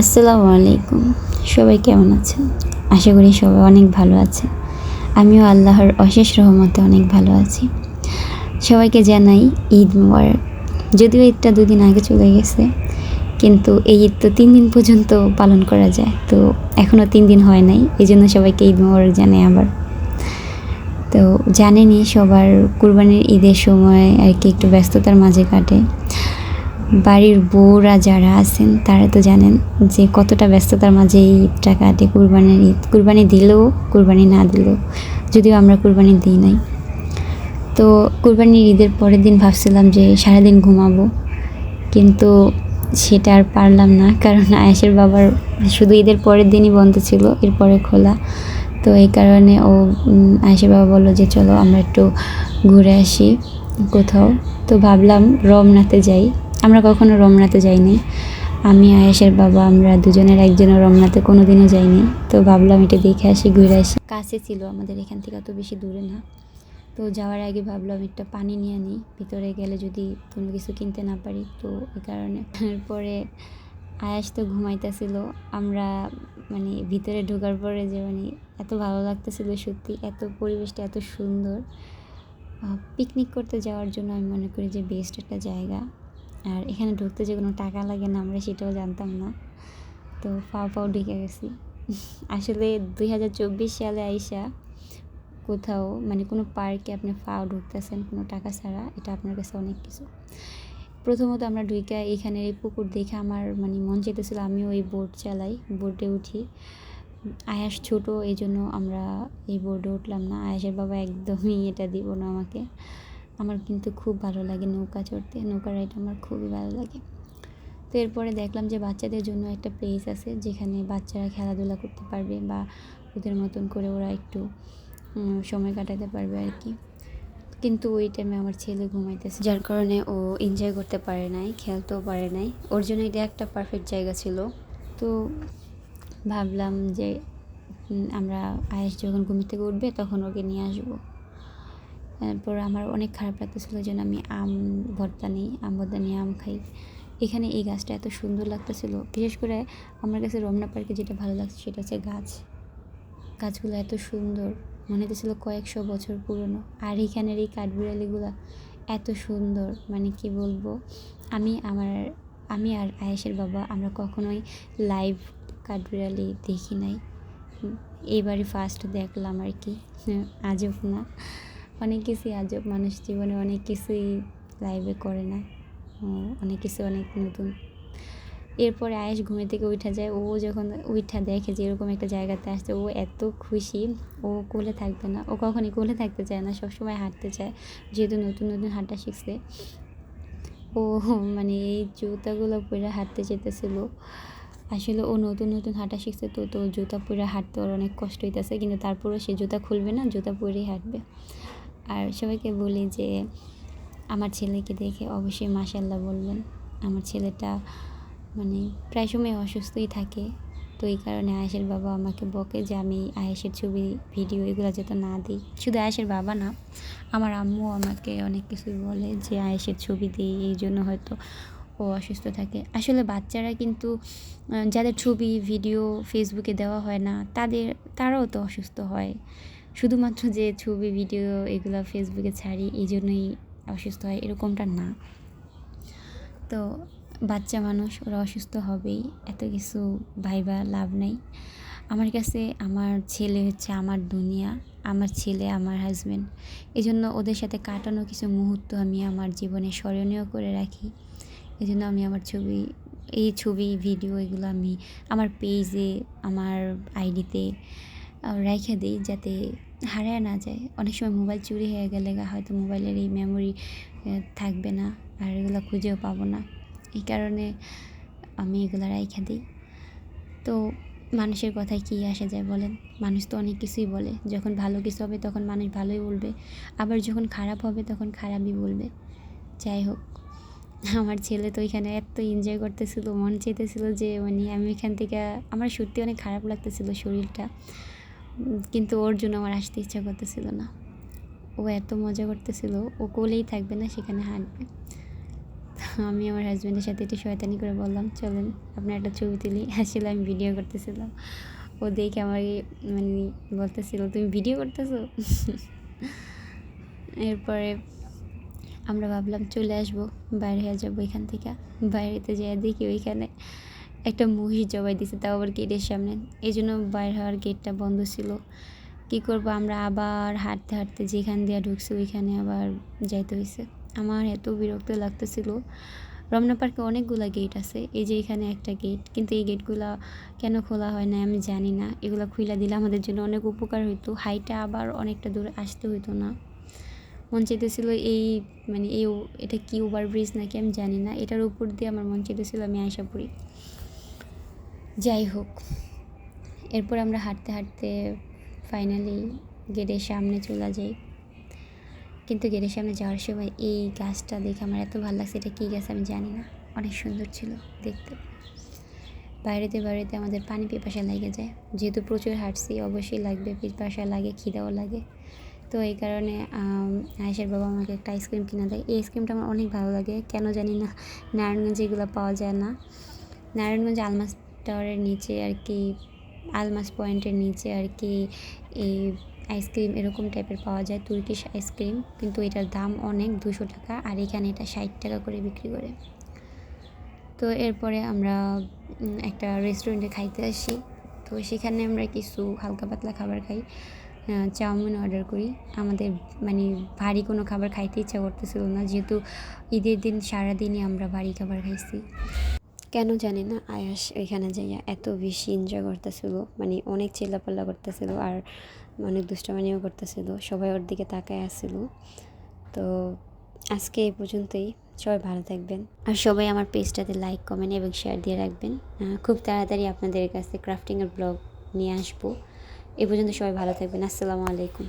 আসসালামু আলাইকুম। সবাই কেমন আছেন? আশা করি সবাই অনেক ভালো আছে আমিও আল্লাহর অশেষ রহমতে অনেক ভালো আছি। সবাইকে জানাই ঈদ মোবারক। যদিও ঈদটা দুদিন আগে চলে গেছে, কিন্তু এই ঈদ তো তিন দিন পর্যন্ত পালন করা যায়। তো এখনও তিন দিন হয় নাই এই জন্য সবাইকে ঈদ মোবারক জানাই আবার। তো জানেনি সবার কুরবানির ঈদের সময় আর কি একটু ব্যস্ততার মাঝে কাটে। বাড়ির বউরা যারা আছেন, তারা তো জানেন যে কতটা ব্যস্ততার মাঝে এই ঈদটা কাটে। কুরবানির ঈদ কুরবানি দিলেও কুরবানি না দিলেও, যদিও আমরা কুরবানি দিই নাই। তো কুরবানির ঈদের পরের দিন ভাবছিলাম যে সারাদিন ঘুমাবো, কিন্তু সেটা আর পারলাম না, কারণ আয়েশের বাবার শুধু ঈদের পরের দিনই বন্ধ ছিল, এরপরে খোলা। তো এই কারণে ও আয়েশের বাবা বলল যে চলো আমরা একটু ঘুরে আসি কোথাও। তো ভাবলাম রমনাতে যাই। আমরা কখনো রমনাতে যাইনি। আমি, আয়েশের বাবা, আমরা দুজনের একজনের রমনাতে কোনো দিনও যাইনি। তো ভাবলাম এটা দেখে আসি, ঘুরে আসি। কাছে ছিল আমাদের, এখান থেকে অত বেশি দূরে না। তো যাওয়ার আগে ভাবলাম একটা পানি নিয়ে নিই ভিতরে গেলে যদি কোনো কিছু কিনতে না পারি, তো এই কারণে। তারপরে আয়াস তো ঘুমাইতেছিল। আমরা মানে ভিতরে ঢোকার পরে যে মানে এত ভালো লাগতেছিল সত্যি, এত পরিবেশটা এত সুন্দর। পিকনিক করতে যাওয়ার জন্য আমি মনে করি যে বেস্ট একটা জায়গা। আর এখানে ঢুকতে যে কোনো টাকা লাগে না আমরা সেটাও জানতাম না। তো ফাও ফাও ঢুকে গেছি। আসলে দুই হাজার চব্বিশ সালে আইসা কোথাও মানে কোনো পার্কে আপনি ফাও ঢুকতেছেন কোনো টাকা ছাড়া, এটা আপনার কাছে অনেক কিছু। প্রথমত আমরা ঢুইকা এখানে এই পুকুর দেখে আমার মানে মন চেতেছিল আমিও এই বোট চালাই, বোটে উঠি। আয়াস ছোট এই জন্য আমরা এই বোর্ডে উঠলাম না। আয়াসের বাবা একদমই এটা দিব না আমাকে। আমার কিন্তু খুব ভালো লাগে নৌকা চড়তে, নৌকা রাইড আমার খুবই ভালো লাগে। তো এরপরে দেখলাম যে বাচ্চাদের জন্য একটা প্লেস আছে যেখানে বাচ্চারা খেলাধুলা করতে পারবে বা ওদের মতন করে ওরা একটু সময় কাটাতে পারবে আর কি। কিন্তু ওই টাইমে আমার ছেলে ঘুমাইতেছে, যার কারণে ও এনজয় করতে পারে নাই, খেলতেও পারে নাই। ওর জন্য এটা একটা পারফেক্ট জায়গা ছিল। তো ভাবলাম যে আমরা আয়েস যখন ঘুম থেকে উঠবে তখন ওকে নিয়ে আসব। তারপর আমার অনেক খারাপ লাগতেছিলো যেন আমি আম ভর্তা নিই, আম ভর্তা নিয়ে আম খাই। এখানে এই গাছটা এত সুন্দর লাগতেছিল। বিশেষ করে আমার কাছে রমনা পার্কে যেটা ভালো লাগছে সেটা হচ্ছে গাছ। গাছগুলো এত সুন্দর, মনে হতেছিল কয়েকশো বছর পুরনো। আর এইখানের এই কাঠবিড়ালিগুলো এত সুন্দর মানে কি বলব? আমি আমার, আমি আর আয়েশের বাবা আমরা কখনোই লাইভ কাঠবিড়ালি দেখি নাই। এইবারই ফার্স্ট দেখলাম আর কি আজব না। অনেক কিছুই আজব মানুষ জীবনে অনেক কিছুই লাইভে করে না। অনেক কিছু অনেক নতুন। এরপরে আয়েস ঘুমে থেকে উঠা যায়। ও যখন উঠা দেখে যে এরকম একটা জায়গাতে আসছে, ও এত খুশি। ও কোলে থাকবে না। ও কখনই কোলে থাকতে চায় না, সবসময় হাঁটতে চায়। যেহেতু নতুন নতুন হাঁটা শিখছে। ও মানে এই জুতাগুলো পরে হাঁটতে যেতেছিল। আসলে ও নতুন নতুন হাঁটা শিখছে তো তো জুতা পরে হাঁটতে ওর অনেক কষ্ট হইতেছে। কিন্তু তারপরেও সে জুতা খুলবে না, জুতা পরেই হাঁটবে। আর সবাইকে বলি যে আমার ছেলেকে দেখে অবশ্যই মাসাল্লাহ বলবেন। আমার ছেলেটা মানে প্রায় সময় অসুস্থই থাকে। তো এই কারণে আয়েশের বাবা আমাকে বকে যে আমি আয়েশের ছবি, ভিডিও এগুলো যাতে না দিই। শুধু আয়েশের বাবা না, আমার আম্মু আমাকে অনেক কিছুই বলে যে আয়েশের ছবি দিই, এই জন্য হয়তো ও অসুস্থ থাকে। আসলে বাচ্চারা কিন্তু যাদের ছবি, ভিডিও ফেসবুকে দেওয়া হয় না, তাদের, তারাও তো অসুস্থ হয়। শুধুমাত্র যে ছবি, ভিডিও এগুলো ফেসবুকে ছাড়ি এই জন্যই অসুস্থ হয়, এরকমটা না। তো বাচ্চা মানুষ, ওরা অসুস্থ হবেই, এত কিছু ভাইবা লাভ নেই। আমার কাছে আমার ছেলে হচ্ছে আমার দুনিয়া, আমার ছেলে, আমার হাজব্যান্ড এই জন্য ওদের সাথে কাটানো কিছু মুহূর্ত আমি আমার জীবনে স্মরণীয় করে রাখি। এই জন্য আমি আমার ছবি, এই ছবি, ভিডিও এগুলো আমি আমার পেজে আমার আইডিতে রেখে দিই যাতে হারায় না যায়। অনেক সময় মোবাইল চুরি হয়ে গেলে হয়তো মোবাইলের এই মেমোরি থাকবে না আর এগুলো খুঁজেও পাবো না। এই কারণে আমি এগুলো রেখে দিই। তো মানুষের কথায় কী আসে যায় বলেন? মানুষ তো অনেক কিছুই বলে। যখন ভালো কিছু হবে তখন মানুষ ভালোই বলবে। আবার যখন খারাপ হবে তখন খারাপই বলবে। যাই হোক, আমার ছেলে তো এখানে এত এনজয় করতেছিল, মন চেতেছিল যে মানে আমি এখান থেকে, আমার সত্যি অনেক খারাপ লাগতেছিল শরীরটা। কিন্তু ওর জন্য আমার আসতে ইচ্ছা করতেছিল না। ও এত মজা করতেছিল, ও কোলেই থাকবে না, সেখানে হাঁটবে। আমি আমার হাজব্যান্ডের সাথে একটু শয়তানি করে বললাম, চলেন, আপনার একটা ছবি তুলি। আসলে আমি ভিডিও করতেছিলাম। ও দেখে আমাকে মানে বলতেছিল, তুমি ভিডিও করতেছো? এরপরে আমরা ভাবলাম, চলে আসব, বাইরে হয়ে যাব এখান থেকে। বাইরেতে যেয়ে দেখি ওইখানে একটা মহিষ জবাই দিছে, তাও আবার গেটের সামনে। এই জন্য বাইর হওয়ার গেটটা বন্ধ ছিল। কী করব, আমরা আবার হাঁটতে হাঁটতে যেখান দিয়ে ঢুকছি, ওইখানে আবার যাইতে হয়েছে আমার এত বিরক্ত লাগতেছিল। রমনা পার্কে অনেকগুলা গেট আছে, এই যে এখানে একটা গেট, কিন্তু এই গেটগুলা কেন খোলা হয় না আমি জানি না। এগুলো খুইলা দিলে আমাদের জন্য অনেক উপকার হইতো হাইটা আবার অনেকটা দূরে আসতে হইতো না। মন চাইতেছিল এই মানে এই এটা কি ওভার ব্রিজ নাকি আমি জানি না, এটার উপর দিয়ে আমার মন চাইতেছিল আমি আয়সা পড়ি। যাই হোক, এরপর আমরা হাঁটতে হাঁটতে ফাইনালি গেটের সামনে চলে যাই। কিন্তু গেটের সামনে যাওয়ার সময় এই গাছটা দেখে আমার এত ভালো লাগছে, এটা কী গাছ আমি জানি না। অনেক সুন্দর ছিল দেখতে। বাইরেতে বাইরেতে আমাদের পানি পিপাসা লেগে যায়। যেহেতু প্রচুর হাঁটছি, অবশ্যই লাগবে, পিপাসা লাগে, খিদাও লাগে। তো এই কারণে আয়েশার বাবা আমাকে একটা আইসক্রিম কিনে দেয়। এই আইসক্রিমটা আমার অনেক ভালো লাগে। কেন জানি না, নারায়ণগঞ্জে এগুলো পাওয়া যায় না। নারায়ণগঞ্জে আলমাস টাওয়ারের নিচে আর কি, আলমাস পয়েন্টের নিচে আর কি, এই আইসক্রিম এরকম টাইপের পাওয়া যায়, তুর্কিশ আইসক্রিম। কিন্তু এটার দাম অনেক, দুশো টাকা, আর এখানে এটা ষাট টাকা করে বিক্রি করে। তো এরপরে আমরা একটা রেস্টুরেন্টে খাইতে আসি। তো সেখানে আমরা কিছু হালকা পাতলা খাবার খাই চাউমিন অর্ডার করি। আমাদের মানে ভারী কোনো খাবার খাইতে ইচ্ছা করতেছিল না, যেহেতু ঈদের দিন সারাদিনই আমরা ভারী খাবার খাইছি। কেন জানি না, আয়াস ওইখানে যাইয়া এত বেশি এনজয় করতেছিল মানে অনেক চিল্লাপাল্লা করতেছিল আর অনেক দুষ্টামানিও করতেছিল, সবাই ওর দিকে তাকায় আসছিল তো আজকে এই পর্যন্তই, সবাই ভালো থাকবেন। আর সবাই আমার পেজটাতে লাইক কমেন্ট এবং শেয়ার দিয়ে রাখবেন। খুব তাড়াতাড়ি আপনাদের কাছে ক্রাফটিংয়ের ব্লগ নিয়ে আসব। এ পর্যন্ত সবাই ভালো থাকবেন, আসসালামু আলাইকুম।